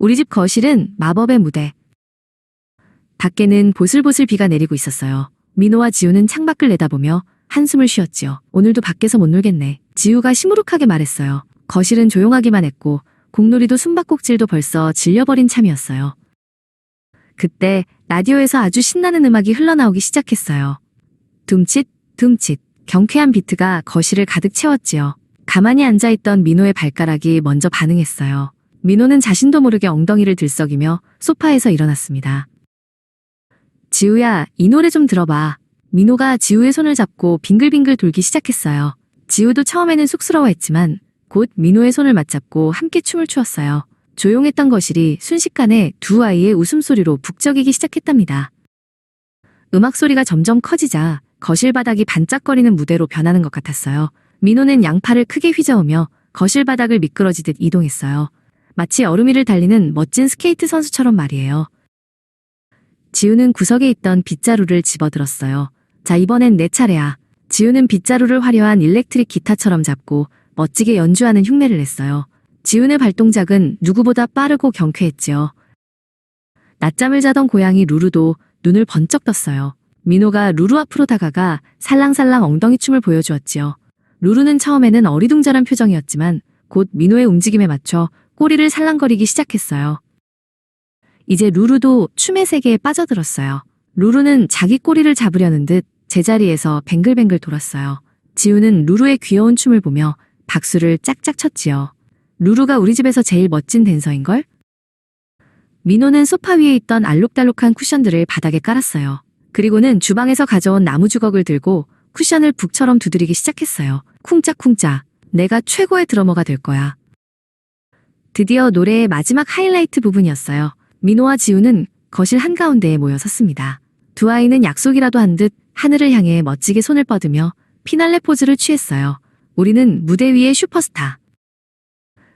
우리 집 거실은 마법의 무대. 밖에는 보슬보슬 비가 내리고 있었어요. 민호와 지우는 창밖을 내다보며 한숨을 쉬었지요. 오늘도 밖에서 못 놀겠네. 지우가 시무룩하게 말했어요. 거실은 조용하기만 했고 공놀이도 숨바꼭질도 벌써 질려버린 참이었어요. 그때 라디오에서 아주 신나는 음악이 흘러나오기 시작했어요. 둠칫, 둠칫. 경쾌한 비트가 거실을 가득 채웠지요. 가만히 앉아있던 민호의 발가락이 먼저 반응했어요. 민호는 자신도 모르게 엉덩이를 들썩이며 소파에서 일어났습니다. 지우야, 이 노래 좀 들어봐. 민호가 지우의 손을 잡고 빙글빙글 돌기 시작했어요. 지우도 처음에는 쑥스러워했지만 곧 민호의 손을 맞잡고 함께 춤을 추었어요. 조용했던 거실이 순식간에 두 아이의 웃음소리로 북적이기 시작했답니다. 음악 소리가 점점 커지자 거실 바닥이 반짝거리는 무대로 변하는 것 같았어요. 민호는 양팔을 크게 휘저으며 거실 바닥을 미끄러지듯 이동했어요. 마치 얼음 위를 달리는 멋진 스케이트 선수처럼 말이에요. 지우는 구석에 있던 빗자루를 집어들었어요. 자, 이번엔 내 차례야. 지우는 빗자루를 화려한 일렉트릭 기타처럼 잡고 멋지게 연주하는 흉내를 냈어요. 지훈의 발동작은 누구보다 빠르고 경쾌했지요. 낮잠을 자던 고양이 루루도 눈을 번쩍 떴어요. 민호가 루루 앞으로 다가가 살랑살랑 엉덩이 춤을 보여주었지요. 루루는 처음에는 어리둥절한 표정이었지만 곧 민호의 움직임에 맞춰 꼬리를 살랑거리기 시작했어요. 이제 루루도 춤의 세계에 빠져들었어요. 루루는 자기 꼬리를 잡으려는 듯 제자리에서 뱅글뱅글 돌았어요. 지우는 루루의 귀여운 춤을 보며 박수를 짝짝 쳤지요. 루루가 우리 집에서 제일 멋진 댄서인걸? 민호는 소파 위에 있던 알록달록한 쿠션들을 바닥에 깔았어요. 그리고는 주방에서 가져온 나무 주걱을 들고 쿠션을 북처럼 두드리기 시작했어요. 쿵짝쿵짝. 내가 최고의 드러머가 될 거야. 드디어 노래의 마지막 하이라이트 부분이었어요. 민호와 지우는 거실 한가운데에 모여 섰습니다. 두 아이는 약속이라도 한 듯 하늘을 향해 멋지게 손을 뻗으며 피날레 포즈를 취했어요. 우리는 무대 위의 슈퍼스타.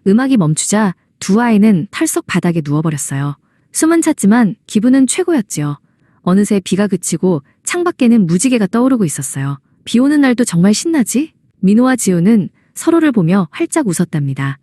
음악이 멈추자 두 아이는 털썩 바닥에 누워버렸어요. 숨은 찼지만 기분은 최고였지요. 어느새 비가 그치고 창밖에는 무지개가 떠오르고 있었어요. 비 오는 날도 정말 신나지? 민호와 지우는 서로를 보며 활짝 웃었답니다.